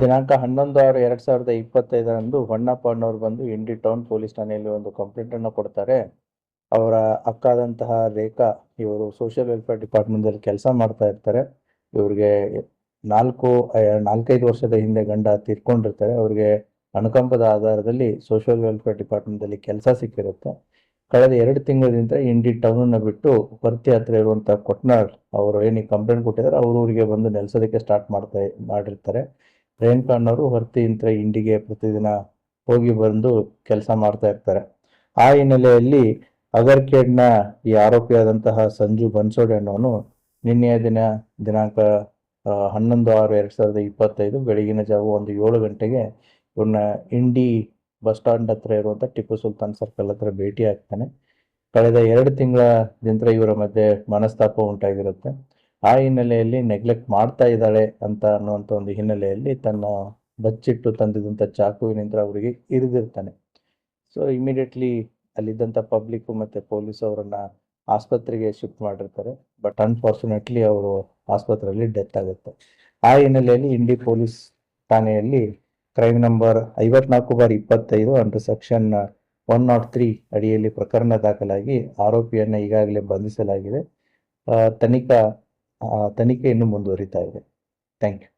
ದಿನಾಂಕ ಹನ್ನೊಂದು ಆರು ಎರಡ್ ಸಾವಿರದ ಇಪ್ಪತ್ತೈದರಂದು ಹೊನ್ನಪ್ಪ ಅನ್ನೋರು ಬಂದು ಇಂಡಿ ಟೌನ್ ಪೊಲೀಸ್ ಠಾಣೆಯಲ್ಲಿ ಒಂದು ಕಂಪ್ಲೇಂಟ್ ಅನ್ನು ಕೊಡ್ತಾರೆ. ಅವರ ಅಕ್ಕಾದಂತಹ ರೇಖಾ ಇವರು ಸೋಷಿಯಲ್ ವೆಲ್ಫೇರ್ ಡಿಪಾರ್ಟ್ಮೆಂಟ್ ಅಲ್ಲಿ ಕೆಲಸ ಮಾಡ್ತಾ ಇರ್ತಾರೆ. ಇವ್ರಿಗೆ ನಾಲ್ಕು ನಾಲ್ಕೈದು ವರ್ಷದ ಹಿಂದೆ ಗಂಡ ತೀರ್ಕೊಂಡಿರ್ತಾರೆ. ಅವ್ರಿಗೆ ಅನುಕಂಪದ ಆಧಾರದಲ್ಲಿ ಸೋಷಿಯಲ್ ವೆಲ್ಫೇರ್ ಡಿಪಾರ್ಟ್ಮೆಂಟ್ ಅಲ್ಲಿ ಕೆಲಸ ಸಿಕ್ಕಿರುತ್ತೆ. ಕಳೆದ ಎರಡು ತಿಂಗಳಿಂದ ಇಂಡಿ ಟೌನ್ ಅನ್ನ ಬಿಟ್ಟು ಪರ್ತಿ ಹತ್ರ ಇರುವಂತ ಕೊಟ್ನಾಳ್ ಅವರು ಏನಿಗೆ ಕಂಪ್ಲೇಂಟ್ ಕೊಟ್ಟಿದ್ದಾರೆ ಅವರು ಊರಿಗೆ ಬಂದು ನೆಲೆಸೋದಕ್ಕೆ ಸ್ಟಾರ್ಟ್ ಮಾಡ್ತಾ, ಮಾಡಿರ್ತಾರೆ. ರೇಣುಕಾ ಅನ್ನೋರು ಹೊರತಿಯಿಂದ ಇಂಡಿಗೆ ಪ್ರತಿದಿನ ಹೋಗಿ ಬಂದು ಕೆಲಸ ಮಾಡ್ತಾ ಇರ್ತಾರೆ. ಆ ಹಿನ್ನೆಲೆಯಲ್ಲಿ ಅಗರ್ಕೇಡ್ನ ಈ ಆರೋಪಿಯಾದಂತಹ ಸಂಜು ಬನ್ಸೋಡೆ ಅನ್ನೋನು ನಿನ್ನೆಯ ದಿನ, ದಿನಾಂಕ ಹನ್ನೊಂದು ಆರು ಎರಡ್ ಸಾವಿರದ ಇಪ್ಪತ್ತೈದು ಬೆಳಗಿನ ಜಾವ ಒಂದು ಏಳು ಗಂಟೆಗೆ ಇವನ್ನ ಇಂಡಿ ಬಸ್ ಸ್ಟಾಂಡ್ ಹತ್ರ ಇರುವಂತ ಟಿಪ್ಪು ಸುಲ್ತಾನ್ ಸರ್ಕಲ್ ಹತ್ರ ಭೇಟಿ ಆಗ್ತಾನೆ. ಕಳೆದ ಎರಡು ತಿಂಗಳ ನಂತರ ಇವರ ಮಧ್ಯೆ ಮನಸ್ತಾಪ ಉಂಟಾಗಿರುತ್ತೆ. ಆ ಹಿನ್ನೆಲೆಯಲ್ಲಿ ನೆಗ್ಲೆಕ್ಟ್ ಮಾಡ್ತಾ ಇದ್ದಾಳೆ ಅಂತ ಅನ್ನುವಂಥ ಒಂದು ಹಿನ್ನೆಲೆಯಲ್ಲಿ ತನ್ನ ಬಚ್ಚಿಟ್ಟು ತಂದಿದ್ದಂಥ ಚಾಕುವಿನಿಂದ ಅವರಿಗೆ ಇರಿದಿರ್ತಾನೆ. ಸೊ ಇಮಿಡಿಯೇಟ್ಲಿ ಅಲ್ಲಿದ್ದಂಥ ಪಬ್ಲಿಕ್ ಮತ್ತೆ ಪೊಲೀಸ್ ಅವರನ್ನ ಆಸ್ಪತ್ರೆಗೆ ಶಿಫ್ಟ್ ಮಾಡಿರ್ತಾರೆ. ಬಟ್ ಅನ್ಫಾರ್ಚುನೇಟ್ಲಿ ಅವರು ಆಸ್ಪತ್ರೆಯಲ್ಲಿ ಡೆತ್ ಆಗುತ್ತೆ. ಆ ಹಿನ್ನೆಲೆಯಲ್ಲಿ ಇಂಡಿ ಪೊಲೀಸ್ ಠಾಣೆಯಲ್ಲಿ ಕ್ರೈಮ್ ನಂಬರ್ ಐವತ್ನಾಲ್ಕು ಬಾರ್ ಇಪ್ಪತ್ತೈದು under section one naught three ಅಡಿಯಲ್ಲಿ ಪ್ರಕರಣ ದಾಖಲಾಗಿ ಆರೋಪಿಯನ್ನು ಈಗಾಗಲೇ ಬಂಧಿಸಲಾಗಿದೆ. ತನಿಖಾ ತನಿಖೆ ಇನ್ನೂ ಮುಂದುವರಿತಾ ಇದೆ. Thank you